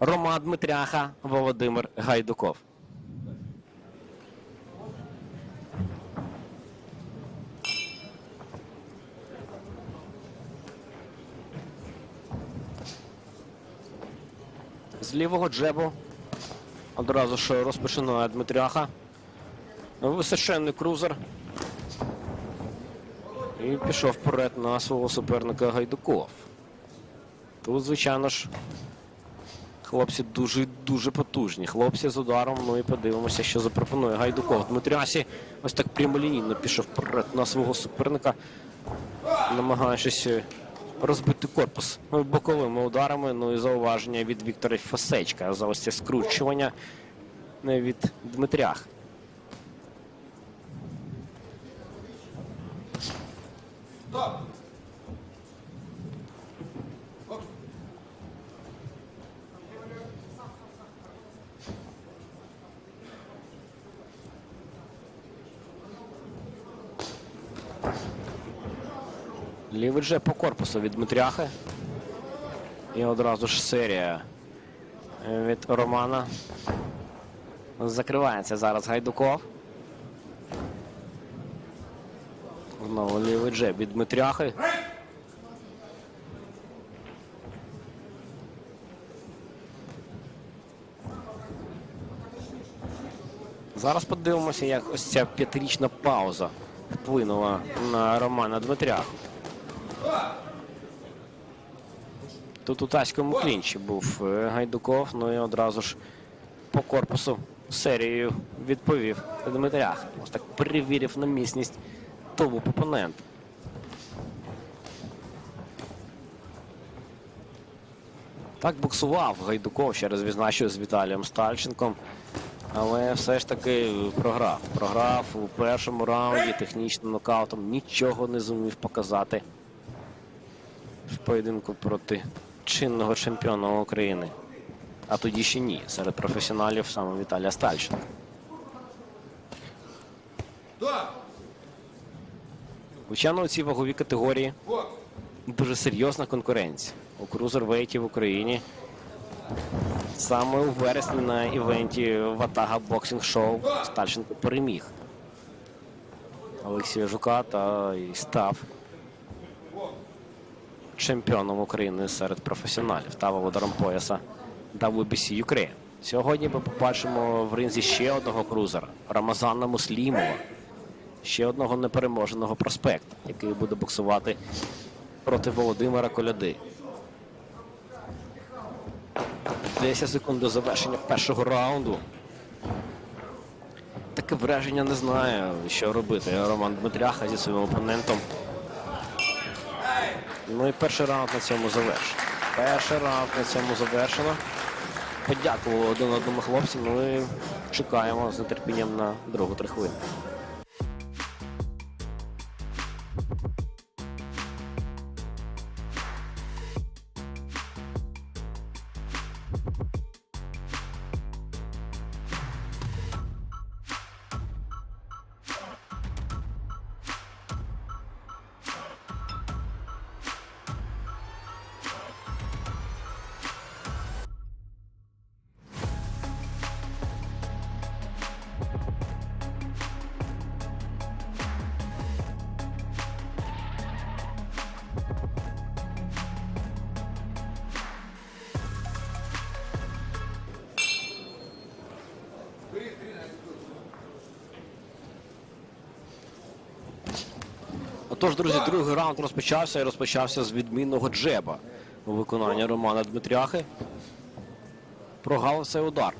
Роман Дмитряха, Володимир Гайдуков. З лівого джебу одразу ж розпочинає Дмитряха. Височенний крузер. І пішов вперед на свого суперника Гайдуков. Тут, звичайно ж, хлопці дуже дуже потужні. Хлопці з ударом. Ну і подивимося, що запропонує Гайдуков. Дмитрясі ось так прямолінійно пішов вперед на свого суперника, намагаючись е, розбити корпус боковими ударами. Ну і зауваження від Віктора Фасечка за ось це скручування е, від Дмитрях. Лівий же по корпусу від Дмитряхи. І одразу ж серія е, від Романа. Закривається зараз Гайдуков. Знову лівий джеб від Дмитряхи. Зараз подивимося, як ось ця п'ятирічна пауза вплинула на Романа Дмитряху. Тут у таському клінчі був е, Гайдуков, ну і одразу ж по корпусу серією відповів Дмитрях. Ось так перевірив на міцність тулуб опонента. Так буксував Гайдуков, ще раз відзначив з Віталієм Стальченком. Але все ж таки програв. Програв у першому раунді технічним нокаутом. Нічого не зумів показати в поєдинку проти чинного чемпіона України. А тоді ще ні. Серед професіоналів саме Віталія Стальченка. Звичайно, у цій ваговій категорії дуже серйозна конкуренція. У крузервейті в Україні. Саме у вересні на івенті Ватага Боксинг Шоу Стальченко переміг Олексія Жука та і став чемпіоном України серед професіоналів та володаром пояса WBC Ukraine. Сьогодні ми побачимо в ринзі ще одного крузера Рамазана Муслімова, ще одного непереможеного проспекта, який буде боксувати проти Володимира Коляди. 10 секунд до завершення першого раунду. Таке враження не знаю, що робити. Роман Дмитряха зі своїм опонентом. Ну і перший раунд на цьому завершено. Перший раунд на цьому завершено. Подякували один одному хлопцям. Ну і чекаємо з нетерпінням на другу три хвилини. Отож, друзі, другий раунд розпочався і розпочався з відмінного джеба у виконанні Романа Дмитряхи. Прогав цей удар.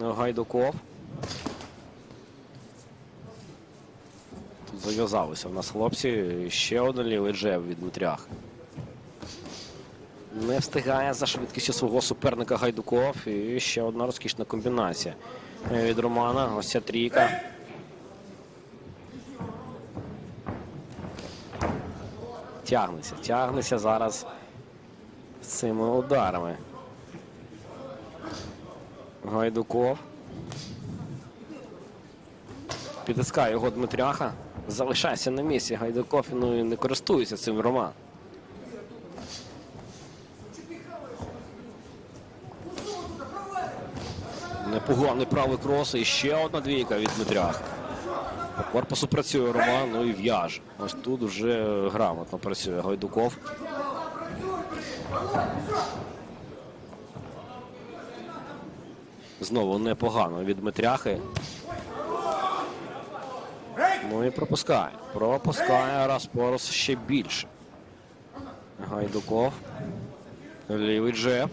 Гайдуков. Тут зав'язалися в нас хлопці. Ще один лівий джеб від Дмитряхи. Не встигає за швидкістю свого суперника Гайдуков. І ще одна розкішна комбінація від Романа. Ось ця трійка. Тягнеться, тягнеться зараз з цими ударами. Гайдуков. Підтискає його Дмитряха. Залишається на місці. Гайдуков ну, і не користується цим Роман. Непоганий правий крос і ще одна двійка від Дмитряха. По корпусу працює Роман, ну і в'яже. Ось тут вже грамотно працює Гайдуков. Знову непогано від Дмитряхи. Ну і пропускає. Пропускає раз по раз ще більше. Гайдуков. Лівий джеб.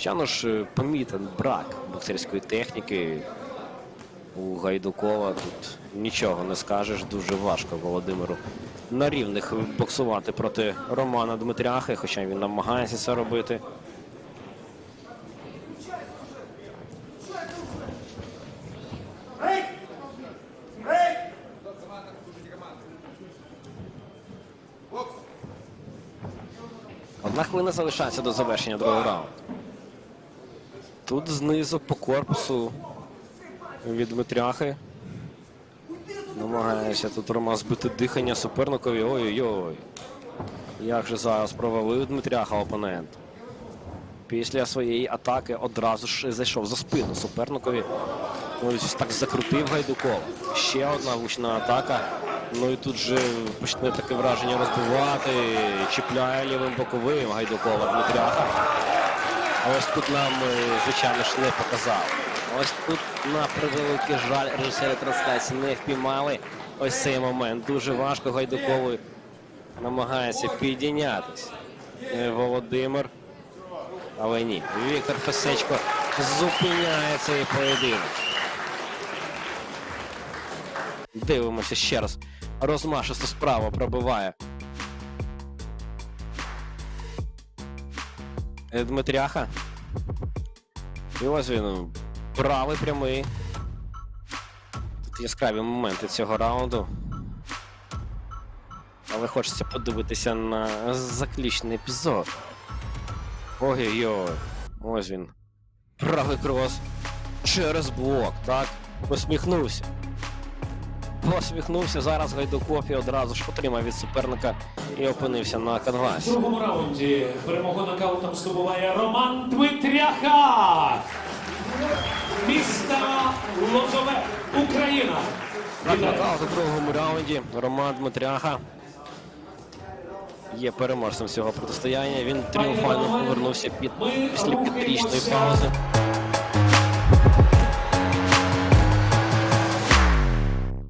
Звичайно ж, е, помітен брак боксерської техніки. У Гайдукова тут нічого не скажеш. Дуже важко Володимиру на рівних боксувати проти Романа Дмитряхи, хоча він намагається це робити. Одна хвилина залишається до завершення другого раунду. Тут знизу по корпусу від Дмитряхи. Намагається тут Рома збити дихання суперникові. Ой-ой-ой. Як же зараз провалив Дмитряха опонент. Після своєї атаки одразу ж зайшов за спину суперникові. Ось так закрутив Гайдукова. Ще одна влучна атака. Ну і тут же почне таке враження розбивати. Чіпляє лівим боковим Гайдукова Дмитряха. А ось тут нам, е, звичайно ж, не показали. Ось тут, на превеликий жаль, режисери трансляції не впіймали ось цей момент. Дуже важко Гайдукову намагається підійнятися. Е, Володимир. Але ні. Віктор Фесечко зупиняє цей поєдинок. Дивимося ще раз. Розмашиста справа пробиває. Дмитряха. І ось він. Правий прямий. Тут яскраві моменти цього раунду. Але хочеться подивитися на заключний епізод. Ой-ой-ой. Ось він. Правий крос. Через блок, так? Посміхнувся. Посміхнувся зараз Гайдуков і одразу ж отримав від суперника і опинився на В другому раунді перемогу нокаутом здобуває Роман Дмитряха. Міста Лозове, Україна. Нокаут у другому раунді Роман Дмитряха є переможцем цього протистояння. Він тріумфально повернувся під після п'ятирічної паузи.